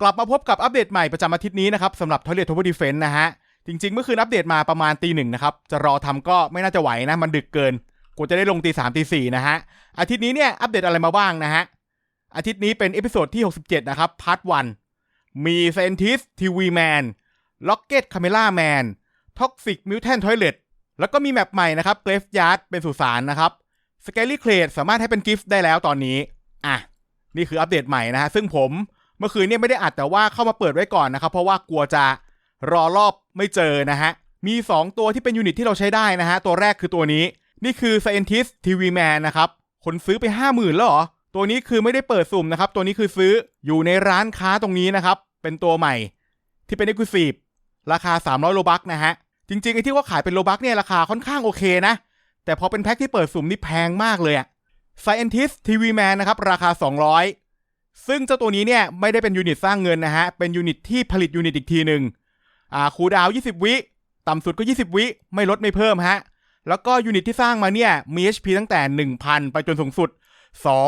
กลับมาพบกับอัปเดตใหม่ประจำอาทิตย์นี้นะครับสำหรับ Toilet Tower Defense นะฮะ จริง ๆ เมื่อคืนอัปเดตมาประมาณตีหนึ่งนะครับ จะรอทำก็ไม่น่าจะไหวนะ มันดึกเกินกูจะได้ลงตีสามตีสี่นะฮะ อาทิตย์นี้เนี่ยอัปเดตอะไรมาบ้างนะฮะ อาทิตย์นี้เป็นเอพิโซดที่ 67 นะครับพาร์ทวันมี Scientist TV Man Rocket Camera Man Toxic Mutant Toilet แล้วก็มีแมปใหม่นะครับ Graveyard เป็นสุสานนะครับ Scary Crate สามารถให้เป็นกิฟต์ได้แล้วตอนนี้อะนี่คืออัปเดตใหม่นะฮะซึ่งผม เมื่อคืนเนี่ยไม่ได้อัดแต่ว่าเข้ามาเปิดไว้ก่อนนะครับเพราะว่ากลัวจะรอรอบไม่เจอนะฮะ มี 2 ตัวที่เป็นยูนิตที่เราใช้ได้นะฮะ ตัวแรกคือตัวนี้ นี่คือ Scientist TV Man นะครับ คนซื้อไป 50,000 แล้วเหรอ ตัวนี้คือไม่ได้เปิดสุ่มนะครับ ตัวนี้คือซื้ออยู่ในร้านค้าตรงนี้นะครับ เป็นตัวใหม่ ที่เป็น Exclusive ราคา 300 โลบักนะฮะ จริงๆไอ้ที่ว่าขายเป็นโลบักเนี่ยราคาค่อนข้างโอเคนะ แต่พอเป็นแพ็คที่เปิดสุ่มนี่แพงมากเลยอะ Scientist TV Man นะครับราคา 200 ซึ่งเจ้าตัวนี้เนี่ยไม่ได้เป็นยูนิตสร้างเงินนะฮะ เป็นยูนิตที่ผลิตยูนิตอีกทีหนึ่งอ่าคูดาว 20 วิ ต่ำสุดก็ 20 วิ ไม่ลดไม่เพิ่มฮะ แล้วก็ยูนิตที่สร้างมาเนี่ยมี HP ตั้งแต่ 1,000 ไปจนสูงสุด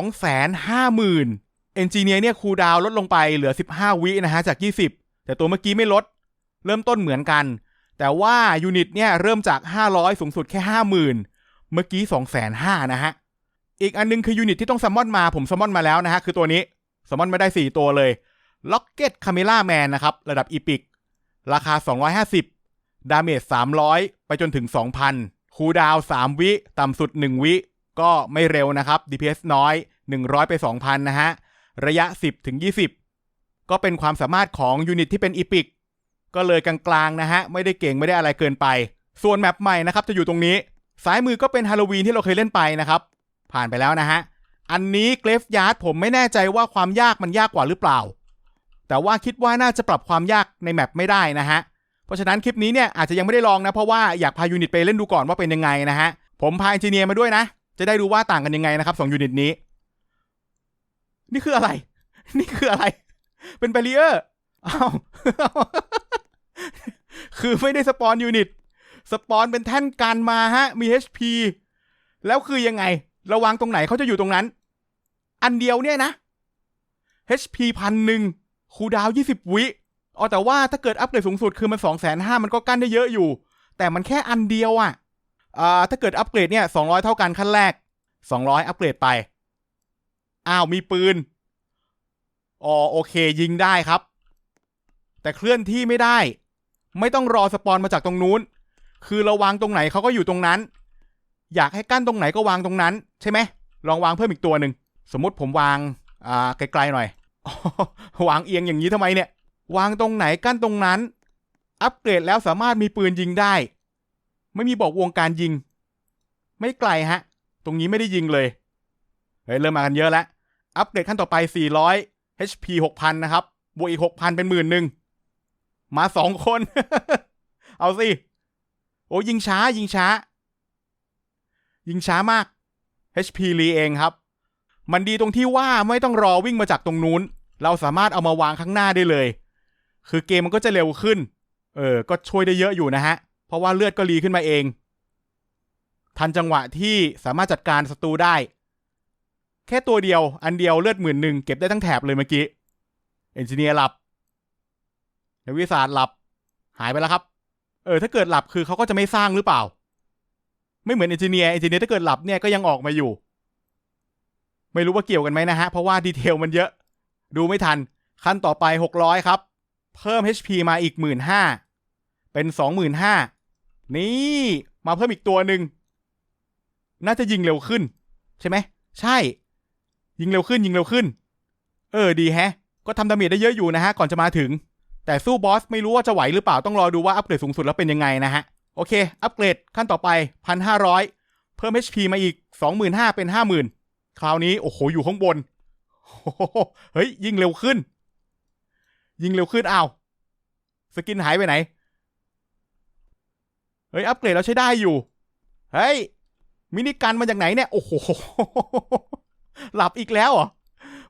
250,000เอนจิเนียร์เนี่ยคูดาวลดลงไปเหลือ 15 วินะฮะจาก 20 แต่ตัวเมื่อกี้ไม่ลด เริ่มต้นเหมือนกัน แต่ว่ายูนิตเนี่ยเริ่มจาก 500 สูงสุดแค่ 50,000 เมื่อกี้ 2,500นะฮะ อีกอันนึงคือยูนิตที่ต้องซัมมอนมาผมซัมมอนมาแล้วนะฮะคือตัวนี้ ซัมอนมาได้ 4 ตัวเลย Rocket Camera Man นนะครับ ระดับอีพิกราคา 250 ดาเมจ 300 ไปจนถึง 2,000 คูดาว 3 วิ ต่ำสุด 1 วิ ก็ไม่เร็วนะครับ DPS น้อย 100 ไป 2,000 นะฮะ ระยะ 10 ถึง 20 ก็เป็นความสามารถของยูนิตที่เป็นอีพิกก็เลยกลางๆนะฮะ ไม่ได้เก่งไม่ได้อะไรเกินไป ส่วนแมปใหม่นะครับ จะอยู่ตรงนี้ ซ้ายมือก็เป็นฮาโลวีนที่เราเคยเล่นไปนะครับ ผ่านไปแล้วนะฮะ อันนี้เกรฟยาร์ดผมไม่แน่ใจว่าความยากมันยากกว่าหรือเปล่า แต่ว่าคิดว่าน่าจะปรับความยากในแมปไม่ได้นะฮะ เพราะฉะนั้นคลิปนี้เนี่ยอาจจะยังไม่ได้ลองนะ เพราะว่าอยากพายูนิตไปเล่นดูก่อนว่าเป็นยังไงนะฮะ ผมพาเอนจิเนียร์มาด้วยนะ จะได้ดูว่าต่างกันยังไงนะครับสองยูนิตนี้ นี่คืออะไร นี่คืออะไร เป็นแบรีเออร์อ้าวคือไม่ได้สปอนยูนิต สปอนเป็นแท่นกันมาฮะ มี HP แล้วคือยังไง ระวางตรงไหนเขาจะอยู่ตรงนั้น อันเดียวเนี่ยนะ HP พันหนึ่งคูดาวยี่สิบวิอ๋อแต่ว่าถ้าเกิดอัปเกรดสูงสุดคือมันสองแสนห้ามันก็กั้นได้เยอะอยู่ แต่มันแค่อันเดียวอะ่ะอ่าถ้าเกิดอัปเกรดเนี่ยสองร้อยเท่ากันขั้นแรกสองร้อยอัปเกรดไป อ้าวมีปืน อ๋อโอเคยิงได้ครับ แต่เคลื่อนที่ไม่ได้ ไม่ต้องรอสปอนมาจากตรงนู้น คือเราวางตรงไหนเขาก็อยู่ตรงนั้น อยากให้กั้นตรงไหนก็วางตรงนั้น ใช่ไหมลองวางเพิ่มอีกตัวหนึ่ง สมมติผมวางอ่าไกลๆหน่อยวางเอียงอย่างนี้ทำไมเนี่ย วางตรงไหนกั้นตรงนั้น อัปเกรดแล้วสามารถมีปืนยิงได้ ไม่มีบอกวงการยิง ไม่ไกลฮะ ตรงนี้ไม่ได้ยิงเลยเฮ้ยเริ่มมากันเยอะแล้ว อัปเกรดขั้นต่อไป 400 HP 6,000 นะครับ บวกอีก 6,000 เป็นหมื่นหนึ่ง มาสองคน เอาสิ โอ้ยิงช้ายิงช้า ยิงช้ามาก HP รีเองครับ มันดีตรงที่ว่าไม่ต้องรอวิ่งมาจากตรงนู้น เราสามารถเอามาวางข้างหน้าได้เลย คือเกมมันก็จะเร็วขึ้น เออ ก็ช่วยได้เยอะอยู่นะฮะ เพราะว่าเลือดก็รีขึ้นมาเอง ทันจังหวะที่สามารถจัดการศัตรูได้ แค่ตัวเดียว อันเดียวเลือดหมื่นหนึ่งเก็บได้ทั้งแถบเลยเมื่อกี้ เอนจิเนียร์หลับนักวิทยาศาสตร์หลับ หายไปแล้วครับ เออ ถ้าเกิดหลับคือเขาก็จะไม่สร้างหรือเปล่า ไม่เหมือนเอนจิเนียร์ เอนจิเนียร์ถ้าเกิดหลับเนี่ยก็ยังออกมาอยู่ ไม่รู้ว่าเกี่ยวกันไหมนะฮะ เพราะว่าดีเทลมันเยอะ ดูไม่ทัน ขั้นต่อไป 600 ครับ เพิ่ม HP มาอีก 1 5ื่นเป็น 25,000 นี่ มาเพิ่มอีกตัวหนึ่ง น่าจะยิงเร็วขึ้น ใช่ไหม ใช่ ยิงเร็วขึ้นยิงเร็วขึ้น เออดีแฮะ ก็ทำดาเมจได้เยอะอยู่นะฮะ ก่อนจะมาถึง แต่สู้บอสไม่รู้ว่าจะไหวหรือเปล่าต้องรอดูว่าอัปเกรดสูงสุดแล้วเป็นยังไงนะฮะ โอเค อัปเกรดขั้นต่อไป 1,500 เพิ่ม HP มาอีก 25,000 เป็น 50,000 คราวนี้โอ้โหอยู่ข้างบนเฮ้ยยิงเร็วขึ้น ยิงเร็วขึ้นอ้าวสกินหายไปไหน เฮ้ยอัปเกรดแล้วใช้ได้อยู่ เฮ้ยมินิกันมาจากไหนเนี่ย โอ้โห หลับอีกแล้วเหรอ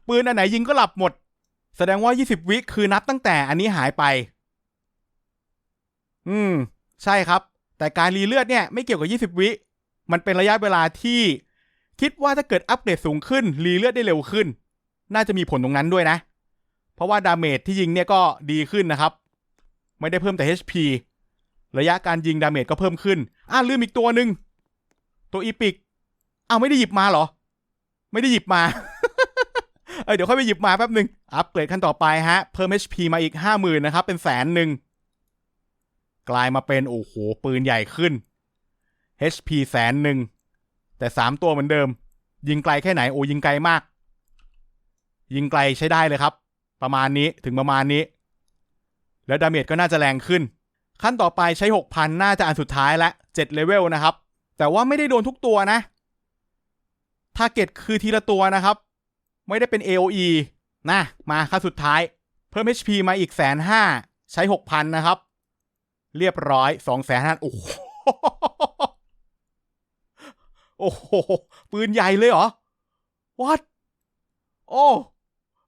ปืนอันไหนยิงก็หลับหมด แสดงว่า 20 วิคือนับตั้งแต่อันนี้หายไป อืม ใช่ครับ แต่การรีเลือดเนี่ย ไม่เกี่ยวกับ 20 วิ มันเป็นระยะเวลาที่ คิดว่าถ้าเกิดอัปเดตสูงขึ้นรีเลือดได้เร็วขึ้น น่าจะมีผลตรงนั้นด้วยนะ เพราะว่าดาเมจที่ยิงเนี่ยก็ดีขึ้นนะครับ ไม่ได้เพิ่มแต่ HP ระยะการยิงดาเมจก็เพิ่มขึ้น อะลืมอีกตัวหนึ่งตัวอีพิกอ้าวไม่ได้หยิบมาเหรอ ไม่ได้หยิบมา เออเดี๋ยวค่อยไปหยิบมาแป๊บหนึ่งอัปเกรดขั้นต่อไปฮะ เพิ่ม HP มาอีกห้าหมื่นนะครับ เป็นแสนหนึ่งกลายมาเป็นโอ้โหปืนใหญ่ขึ้น HP แสนหนึ่ง แต่สามตัวเหมือนเดิม ยิงไกลแค่ไหนโอ้ยิงไกลมาก ยิงไกลใช้ได้เลยครับ ประมาณนี้ถึงประมาณนี้ แล้วดาเมจก็น่าจะแรงขึ้น ขั้นต่อไปใช้ 6,000 น่าจะอันสุดท้ายละ7เลเวลนะครับ แต่ว่าไม่ได้โดนทุกตัวนะทาร์เก็ตคือทีละตัวนะครับ ไม่ได้เป็น AOE นะมาขั้นสุดท้าย เพิ่ม HP มาอีกแสนห้าใช้ 6,000 นะครับ เรียบร้อย2แสนห้าโอ้ โอ้โห ปืนใหญ่เลยเหรอ what โอ้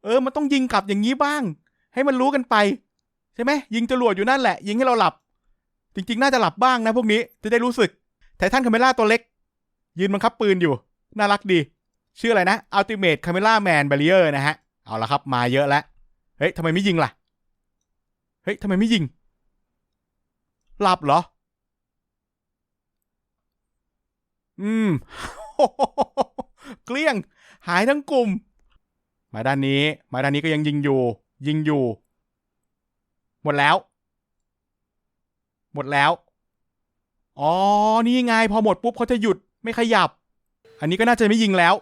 เออ มันต้องยิงกลับอย่างนี้บ้าง ให้มันรู้กันไป ใช่ไหม ยิงจรวดอยู่นั่นแหละ ยิงให้เราหลับ จริง ๆ น่าจะหลับบ้างนะพวกนี้ จะได้รู้สึก ไททันคาเมล่าตัวเล็ก ยืนบังคับปืนอยู่ น่ารักดี ชื่ออะไรนะ Ultimate Camera Man Barrier นะฮะ เอาละครับ มาเยอะแล้ว เฮ้ยทำไมไม่ยิงล่ะ เฮ้ยทำไมไม่ยิง หลับเหรอ อืมเกลี้ยง หายทั้งกลุ่ม มาด้านนี้ มาด้านนี้ก็ยังยิงอยู่ ยิงอยู่ หมดแล้ว หมดแล้ว อ๋อ นี่ไงพอหมดปุ๊บเขาจะหยุดไม่ขยับ อันนี้ก็น่าจะไม่ยิงแล้ว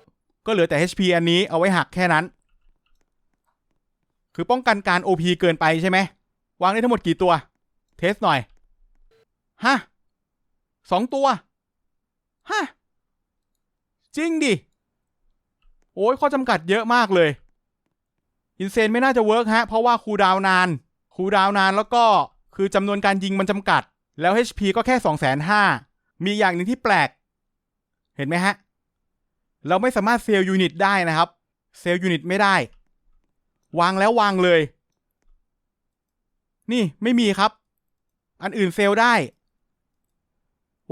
ก็เหลือแต่ HP อันนี้เอาไว้หักแค่นั้น คือป้องกันการ OP เกินไปใช่ไหม วางได้ทั้งหมดกี่ตัว เทสหน่อย ฮะสองตัว ฮะ จริงดิ โอ้ยข้อจำกัดเยอะมากเลย อินเซนไม่น่าจะเวิร์กฮะ เพราะว่าคูลดาวน์นาน คูลดาวน์นานแล้วก็คือจำนวนการยิงมันจำกัด แล้ว HP ก็แค่สองแสนห้ามีอย่างหนึ่งที่แปลก เห็นไหมฮะ เราไม่สามารถเซลล์ยูนิตได้นะครับ เซลล์ยูนิตไม่ได้ วางแล้ววางเลย นี่ไม่มีครับ อันอื่นเซลล์ได้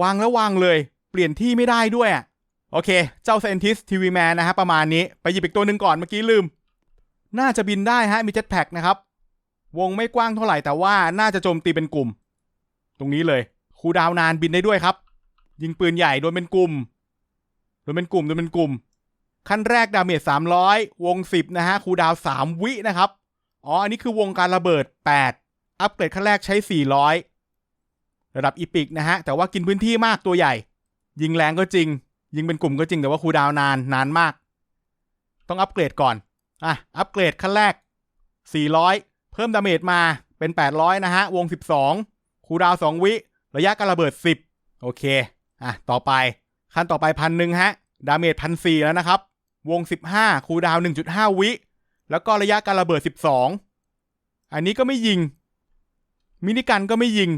วางแล้ววางเลย เปลี่ยนที่ไม่ได้ด้วยอะโอเค เจ้า Scientist TV Man นะฮะประมาณนี้ไปหยิบอีกตัวหนึ่งก่อนเมื่อกี้ลืม น่าจะบินได้ฮะมีเจ็ตแพ็กนะครับ วงไม่กว้างเท่าไหร่แต่ว่าน่าจะโจมตีเป็นกลุ่ม ตรงนี้เลยคูดาวนานบินได้ด้วยครับ ยิงปืนใหญ่โดนเป็นกลุ่มโดนเป็นกลุ่มโดนเป็นกลุ่ม ขั้นแรกดาเมจ300วง10นะฮะคูดาวน์3วินะครับอ๋ออันนี้คือวงการระเบิด8อัปเกรดขั้นแรกใช้400ระดับอีพิกนะฮะแต่ว่ากินพื้นที่มากตัวใหญ่ ยิงแรงก็จริง ยิงเป็นกลุ่มก็จริงแต่ว่าคูดาวนานนานมาก ต้องอัปเกรดก่อน อะ อัปเกรดขั้นแรก 400 เพิ่มดาเมจมาเป็น 800 นะฮะ วง 12 คูดาว 2 วิ ระยะการระเบิด 10 โอเค อะ ต่อไปขั้นต่อไปพันหนึ่งฮะ ดาเมจพันสี่แล้วนะครับ วง 15 คูดาวน์1.5 วิ แล้วก็ระยะการระเบิด 12 อันนี้ก็ไม่ยิง มินิกันก็ไม่ยิง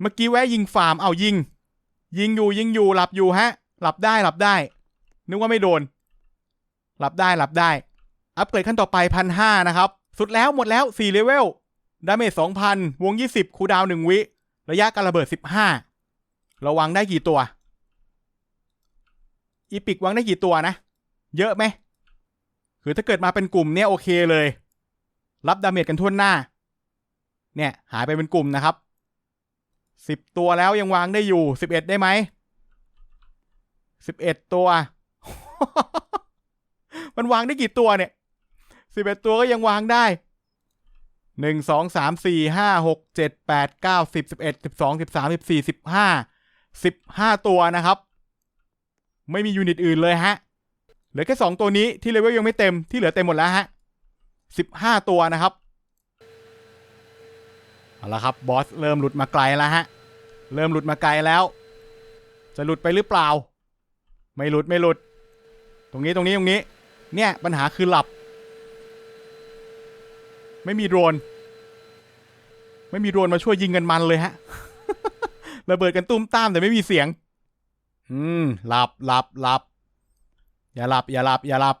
เมื่อกี้แวะยิงฟาร์มเอายิง ยิงอยู่ยิงอยู่หลับอยู่ฮะ หลับได้หลับได้ นึกว่าไม่โดน หลับได้หลับได้ อัปเกรดขั้นต่อไปพันห้านะครับ สุดแล้วหมดแล้ว4เลเวลดาเมจ2,000วง20คูดาวหน์1วิ ระยะการระเบิด15ระวังได้กี่ตัว อีพิกวางได้กี่ตัวนะ เยอะไหมคือถ้าเกิดมาเป็นกลุ่มเนี่ยโอเคเลย รับดาเมจกันทั่วหน้า เนี่ยหายไปเป็นกลุ่มนะครับ สิบตัวแล้วยังวางได้อยู่สิบเอ็ดได้ไหมสิบเอ็ดตัว มันวางได้กี่ตัวเนี่ยสิบเอ็ดตัวก็ยังวางได้หนึ่งสองสามสี่ห้าหกเจ็ดแปดเก้าสิบสิบเอ็ดสิบสองสิบสามสิบสี่สิบห้าสิบห้าตัวนะครับ ไม่มียูนิตอื่นเลยฮะ เหลือแค่สองตัวนี้ที่เลเวลยังไม่เต็มที่เหลือเต็มหมดแล้วฮะสิบห้าตัวนะครับ เอาละครับบอสเริ่มหลุดมาไกลแล้วฮะ เริ่มหลุดมาไกลแล้ว จะหลุดไปหรือเปล่า ไม่หลุดไม่หลุด ตรงนี้ตรงนี้ตรงนี้ เนี่ยปัญหาคือหลับ ไม่มีโดรน ไม่มีโดรนมาช่วยยิงกันมันเลยฮะ ระเบิดกันตุ้มตามแต่ไม่มีเสียง อืมหลับหลับหลับ อย่าหลับ อย่าหลับ อย่าหลับ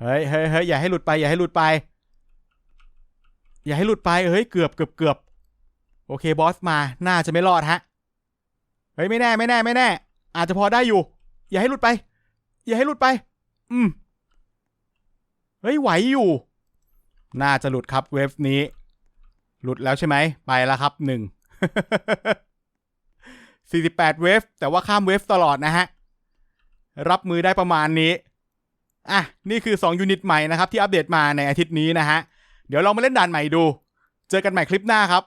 เฮ้ยเฮ้ยเฮ้ยอย่าให้หลุดไปอย่าให้หลุดไป อย่าให้หลุดไปเฮ้ยเกือบเกือบเกือบโอเคบอสมาน่าจะไม่รอดฮะเฮ้ยไม่แน่ไม่แน่ไม่แน่ อาจจะพอได้อยู่ อย่าให้หลุดไป อย่าให้หลุดไป อืมเฮ้ยไหวอยู่ น่าจะหลุดครับเวฟนี้ หลุดแล้วใช่ไหมไปแล้วครับหนึ่ง48เวฟแต่ว่าข้ามเวฟตลอดนะฮะ รับมือได้ประมาณนี้อะนี่คือ 2 ยูนิตใหม่นะครับ ที่อัปเดตมาในอาทิตย์นี้นะฮะ เดี๋ยวเรามาเล่นด่านใหม่ดู เจอกันใหม่คลิปหน้าครับ